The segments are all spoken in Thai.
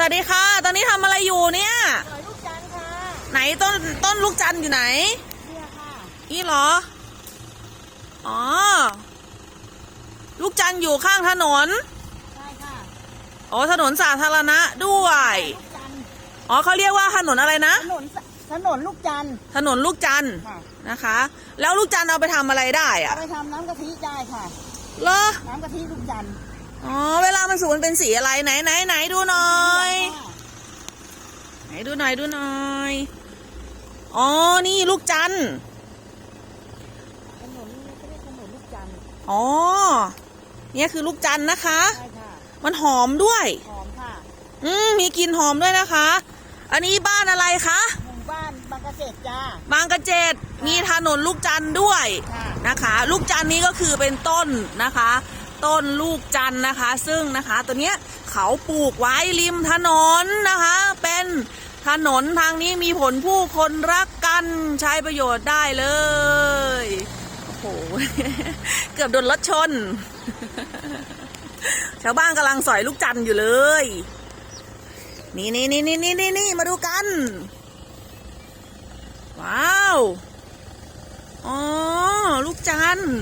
สวัสดีค่ะ ตอนนี้ทำอะไรอยู่เนี่ย สวยลูกจันทร์ค่ะไหนต้นต้นลูกจันทร์อยู่ไหน เนี่ยค่ะนี่เหรอ อ๋อ ลูกจันทร์อยู่ข้างถนน ใช่ค่ะอ๋อ ถนนสาธารณะด้วย ลูกจันทร์อ๋อเขาเรียกว่าถนนอะไรนะ ถนนสถนนลูกจันทร์ถนนลูกจันทร์ค่ะนะคะ แล้วลูกจันทร์เอาไปทำอะไรได้เอาอะไปทำน้ำกะทิได้ค่ะ เหรอน้ำกะทิลูกจันทร์ อ๋อ เวลามันสูงมันเป็นสีอะไรไหนไหนไหนดูหน่อย ไหนดูหน่อยดูหน่อย อ๋อ นี่ลูกจันทร์ถนนเขาเรียกถนนลูกจันทร์อ๋อ เนี่ยคือลูกจันทร์นะคะ ใช่ค่ะ มันหอมด้วย หอมค่ะ อืมมีกลิ่นหอมด้วยนะคะ อันนี้บ้านอะไรคะ หมู่บ้านบางกะเกษจ้า บางกระเจ็ดมีถนนลูกจันทร์ด้วยค่ะ นะคะ ลูกจันทร์นี้ก็คือเป็นต้นนะคะ ต้นลูกจันนะคะ ซึ่งนะคะ ตัวเนี้ยเขาปลูกไว้ริมถนนนะคะ เป็นถนนทางนี้มีผลผู้คนรักกันใช้ประโยชน์ได้เลย โอ้โห เกือบโดนรถชน ชาวบ้านกำลังสอยลูกจันอยู่เลย นี่นี่นี่นี่นี่นี่มาดูกัน ว้าว อ๋อ ลูกจันทร์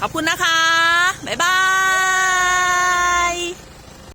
ขอบคุณนะคะ บ๊ายบาย